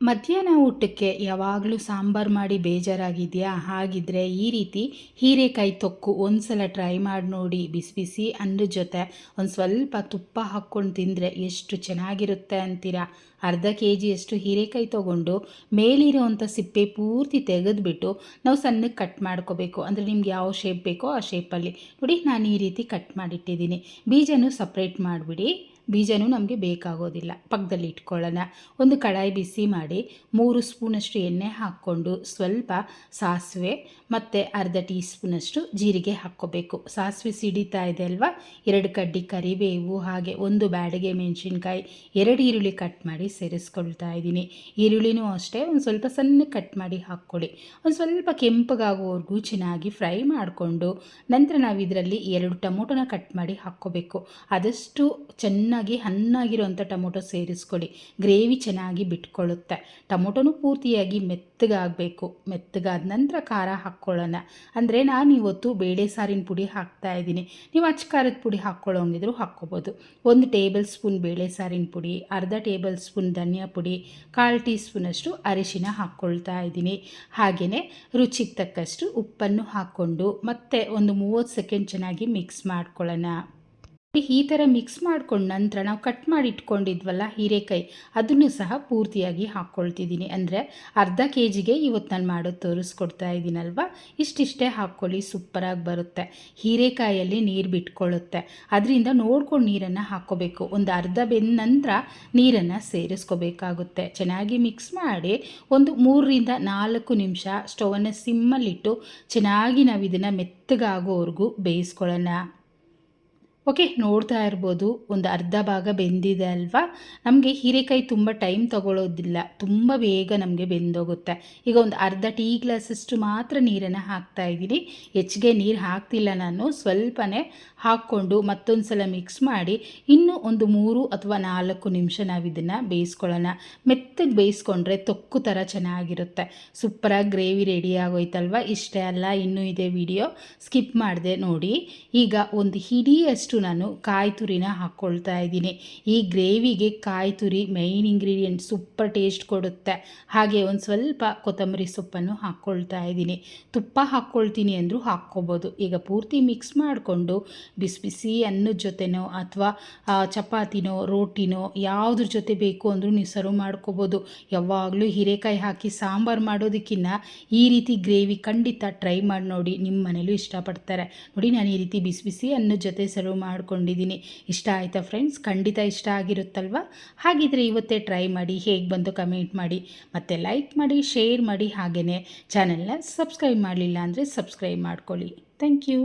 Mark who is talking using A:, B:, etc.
A: ಮಧ್ಯಾಹ್ನ ಊಟಕ್ಕೆ ಯಾವಾಗಲೂ ಸಾಂಬಾರು ಮಾಡಿ ಬೇಜಾರಾಗಿದೆಯಾ? ಹಾಗಿದ್ರೆ ಈ ರೀತಿ ಹೀರೆಕಾಯಿ ತೊಕ್ಕು ಒಂದು ಸಲ ಟ್ರೈ ಮಾಡಿ ನೋಡಿ ಬಿಸಿ ಬಿಸಿ ಅನ್ನದ ಜೊತೆ ಒಂದು ಸ್ವಲ್ಪ ತುಪ್ಪ ಹಾಕ್ಕೊಂಡು ತಿಂದರೆ ಎಷ್ಟು ಚೆನ್ನಾಗಿರುತ್ತೆ ಅಂತೀರಾ? ಅರ್ಧ ಕೆ ಜಿಯಷ್ಟು ಹೀರೆಕಾಯಿ ತೊಗೊಂಡು ಮೇಲಿರೋವಂಥ ಸಿಪ್ಪೆ ಪೂರ್ತಿ ತೆಗೆದುಬಿಟ್ಟು ನಾವು ಸಣ್ಣಗೆ ಕಟ್ ಮಾಡ್ಕೋಬೇಕು. ಅಂದರೆ ನಿಮ್ಗೆ ಯಾವ ಶೇಪ್ ಬೇಕೋ ಆ ಶೇಪಲ್ಲಿ ನೋಡಿ, ನಾನು ಈ ರೀತಿ ಕಟ್ ಮಾಡಿಟ್ಟಿದ್ದೀನಿ. ಬೀಜನೂ ಸಪ್ರೇಟ್ ಮಾಡಿಬಿಡಿ. ಬೀಜನೂ ನಮಗೆ ಬೇಕಾಗೋದಿಲ್ಲ. ಪಕ್ಕದಲ್ಲಿ ಇಟ್ಕೊಳ್ಳೋಣ. ಒಂದು ಕಡಾಯಿ ಬಿಸಿ ಮಾಡಿ ಮೂರು ಸ್ಪೂನಷ್ಟು ಎಣ್ಣೆ ಹಾಕ್ಕೊಂಡು ಸ್ವಲ್ಪ ಸಾಸಿವೆ ಮತ್ತು ಅರ್ಧ ಟೀ ಸ್ಪೂನಷ್ಟು ಜೀರಿಗೆ ಹಾಕ್ಕೋಬೇಕು. ಸಾಸಿವೆ ಸಿಡಿತಾ ಇದೆ ಅಲ್ವಾ? ಎರಡು ಕಡ್ಡಿ ಕರಿಬೇವು ಹಾಗೆ ಒಂದು ಬ್ಯಾಡಿಗೆ ಮೆಣಸಿನ್ಕಾಯಿ ಎರಡು ಈರುಳ್ಳಿ ಕಟ್ ಮಾಡಿ ಸೇರಿಸ್ಕೊಳ್ತಾ ಇದ್ದೀನಿ. ಈರುಳ್ಳಿನೂ ಅಷ್ಟೇ, ಒಂದು ಸ್ವಲ್ಪ ಸಣ್ಣ ಕಟ್ ಮಾಡಿ ಹಾಕ್ಕೊಳ್ಳಿ. ಒಂದು ಸ್ವಲ್ಪ ಕೆಂಪಗಾಗುವವರೆಗೂ ಚೆನ್ನಾಗಿ ಫ್ರೈ ಮಾಡಿಕೊಂಡು ನಂತರ ನಾವು ಇದರಲ್ಲಿ ಎರಡು ಟೊಮೊಟೊನ ಕಟ್ ಮಾಡಿ ಹಾಕ್ಕೋಬೇಕು. ಆದಷ್ಟು ಚೆನ್ನಾಗಿ ಚೆನ್ನಾಗಿ ಹಣ್ಣಾಗಿರುವಂಥ ಟೊಮೊಟೊ ಸೇರಿಸ್ಕೊಳ್ಳಿ. ಗ್ರೇವಿ ಚೆನ್ನಾಗಿ ಬಿಟ್ಕೊಳ್ಳುತ್ತೆ. ಟೊಮೊಟೊನೂ ಪೂರ್ತಿಯಾಗಿ ಮೆತ್ತಗಾಗಬೇಕು. ಮೆತ್ತಗಾದ ನಂತರ ಖಾರ ಹಾಕ್ಕೊಳ್ಳೋಣ. ಅಂದರೆ ನಾನು ಇವತ್ತು ಬೇಳೆ ಸಾರಿನ ಪುಡಿ ಹಾಕ್ತಾ ಇದ್ದೀನಿ. ನೀವು ಅಚ್ಚ ಖಾರದ ಪುಡಿ ಹಾಕ್ಕೊಳ್ಳೋಂಗಿದ್ರು ಹಾಕ್ಕೋಬೋದು. ಒಂದು ಟೇಬಲ್ ಸ್ಪೂನ್ ಬೇಳೆ ಸಾರಿನ ಪುಡಿ, ಅರ್ಧ ಟೇಬಲ್ ಸ್ಪೂನ್ ಧನಿಯಾ ಪುಡಿ, ಕಾಲು ಟೀ ಸ್ಪೂನಷ್ಟು ಅರಿಶಿನ ಹಾಕ್ಕೊಳ್ತಾ ಇದ್ದೀನಿ. ಹಾಗೆಯೇ ರುಚಿಗೆ ತಕ್ಕಷ್ಟು ಉಪ್ಪನ್ನು ಹಾಕ್ಕೊಂಡು ಮತ್ತೆ ಒಂದು ಮೂವತ್ತು ಸೆಕೆಂಡ್ ಚೆನ್ನಾಗಿ ಮಿಕ್ಸ್ ಮಾಡ್ಕೊಳ್ಳೋಣ. ಈ ಥರ ಮಿಕ್ಸ್ ಮಾಡ್ಕೊಂಡ ನಂತರ ನಾವು ಕಟ್ ಮಾಡಿ ಇಟ್ಕೊಂಡಿದ್ವಲ್ಲ ಹೀರೆಕಾಯಿ, ಅದನ್ನು ಸಹ ಪೂರ್ತಿಯಾಗಿ ಹಾಕ್ಕೊಳ್ತಿದ್ದೀನಿ ಅಂದರೆ ಅರ್ಧ ಕೆ ಜಿಗೆ ಇವತ್ತು ನಾನು ಮಾಡೋದು ತೋರಿಸ್ಕೊಡ್ತಾ ಇದ್ದೀನಲ್ವ ಇಷ್ಟಿಷ್ಟೇ ಹಾಕ್ಕೊಳ್ಳಿ, ಸೂಪರಾಗಿ ಬರುತ್ತೆ. ಹೀರೆಕಾಯಲ್ಲಿ ನೀರು ಬಿಟ್ಕೊಳ್ಳುತ್ತೆ ಅದರಿಂದ ನೋಡ್ಕೊಂಡು ನೀರನ್ನು ಹಾಕ್ಕೋಬೇಕು. ಒಂದು ಅರ್ಧ ಬೆಂದ ನಂತರ ನೀರನ್ನು ಸೇರಿಸ್ಕೋಬೇಕಾಗುತ್ತೆ. ಚೆನ್ನಾಗಿ ಮಿಕ್ಸ್ ಮಾಡಿ ಒಂದು ಮೂರರಿಂದ ನಾಲ್ಕು ನಿಮಿಷ ಸ್ಟವನ್ನು ಸಿಮ್ಮಲ್ಲಿಟ್ಟು ಚೆನ್ನಾಗಿ ನಾವು ಇದನ್ನು ಮೆತ್ತಗಾಗೋವರೆಗೂ ಬೇಯಿಸ್ಕೊಳ್ಳೋಣ. ಓಕೆ, ನೋಡ್ತಾ ಇರ್ಬೋದು. ಒಂದು ಅರ್ಧ ಭಾಗ ಬೆಂದಿದೆ ಅಲ್ವಾ? ನಮಗೆ ಹೀರೆಕಾಯಿ ತುಂಬ ಟೈಮ್ ತಗೊಳ್ಳೋದಿಲ್ಲ ತುಂಬ ಬೇಗ ನಮಗೆ ಬೆಂದೋಗುತ್ತೆ. ಈಗ ಒಂದು ಅರ್ಧ ಟೀ ಗ್ಲಾಸಷ್ಟು ಮಾತ್ರ ನೀರನ್ನು ಹಾಕ್ತಾ ಇದ್ದೀನಿ. ಹೆಚ್ಚಿಗೆ ನೀರು ಹಾಕ್ತಿಲ್ಲ ನಾನು. ಸ್ವಲ್ಪನೇ ಹಾಕ್ಕೊಂಡು ಮತ್ತೊಂದು ಸಲ ಮಿಕ್ಸ್ ಮಾಡಿ ಇನ್ನೂ ಒಂದು ಮೂರು ಅಥವಾ ನಾಲ್ಕು ನಿಮಿಷ ನಾವು ಇದನ್ನು ಬೇಯಿಸ್ಕೊಳ್ಳೋಣ. ಮೆತ್ತಗೆ ಬೇಯಿಸ್ಕೊಂಡ್ರೆ ತೊಕ್ಕು ಥರ ಚೆನ್ನಾಗಿರುತ್ತೆ. ಸೂಪರಾಗಿ ಗ್ರೇವಿ ರೆಡಿ ಆಗೋಯ್ತಲ್ವ? ಇಷ್ಟೇ ಅಲ್ಲ, ಇನ್ನೂ ಇದೆ ವಿಡಿಯೋ. ಸ್ಕಿಪ್ ಮಾಡಿದೆ ನೋಡಿ. ಈಗ ಒಂದು ಹಿಡಿಯಷ್ಟು ನಾನು ಕಾಯಿ ತುರಿನ ಹಾಕ್ಕೊಳ್ತಾ ಇದ್ದೀನಿ. ಈ ಗ್ರೇವಿಗೆ ಕಾಯಿ ತುರಿ ಮೈನ್ ಇಂಗ್ರೀಡಿಯೆಂಟ್ ಸೂಪರ್ ಟೇಸ್ಟ್ ಕೊಡುತ್ತೆ. ಹಾಗೆ ಒಂದು ಸ್ವಲ್ಪ ಕೊತ್ತಂಬರಿ ಸೊಪ್ಪನ್ನು ಹಾಕ್ಕೊಳ್ತಾ ಇದ್ದೀನಿ. ತುಪ್ಪ ಹಾಕ್ಕೊಳ್ತೀನಿ ಅಂದರೂ ಹಾಕ್ಕೊಬೋದು. ಈಗ ಪೂರ್ತಿ ಮಿಕ್ಸ್ ಮಾಡಿಕೊಂಡು ಬಿಸಿ ಬಿಸಿ ಅನ್ನದ ಜೊತೆನೋ ಅಥವಾ ಚಪಾತಿನೋ, ರೋಟಿನೋ ಯಾವುದ್ರ ಜೊತೆ ಬೇಕು ಅಂದರೂ ನೀವು ಸರ್ವ್ ಮಾಡ್ಕೋಬೋದು. ಯಾವಾಗಲೂ ಹೀರೆಕಾಯಿ ಹಾಕಿ ಸಾಂಬಾರು ಮಾಡೋದಕ್ಕಿಂತ ಈ ರೀತಿ ಗ್ರೇವಿ ಖಂಡಿತ ಟ್ರೈ ಮಾಡಿ ನೋಡಿ. ನಿಮ್ಮ ಮನೇಲೂ ಇಷ್ಟಪಡ್ತಾರೆ. ನೋಡಿ, ನಾನು ಈ ರೀತಿ ಬಿಸಿ ಬಿಸಿ ಅನ್ನದ ಜೊತೆ ಸರ್ವ್ ಮಾಡ್ಕೊಂಡಿದ್ದೀನಿ. ಇಷ್ಟ ಆಯಿತಾ ಫ್ರೆಂಡ್ಸ್ ಖಂಡಿತ ಇಷ್ಟ ಆಗಿರುತ್ತಲ್ವ? ಹಾಗಿದ್ರೆ ಇವತ್ತೇ ಟ್ರೈ ಮಾಡಿ, ಹೇಗೆ ಬಂದು ಕಮೆಂಟ್ ಮಾಡಿ, ಮತ್ತು ಲೈಕ್ ಮಾಡಿ ಶೇರ್ ಮಾಡಿ ಹಾಗೆಯೇ ಚಾನೆಲ್ನ ಸಬ್ಸ್ಕ್ರೈಬ್ ಮಾಡಲಿಲ್ಲ ಅಂದರೆ ಸಬ್ಸ್ಕ್ರೈಬ್ ಮಾಡ್ಕೊಳ್ಳಿ. Thank you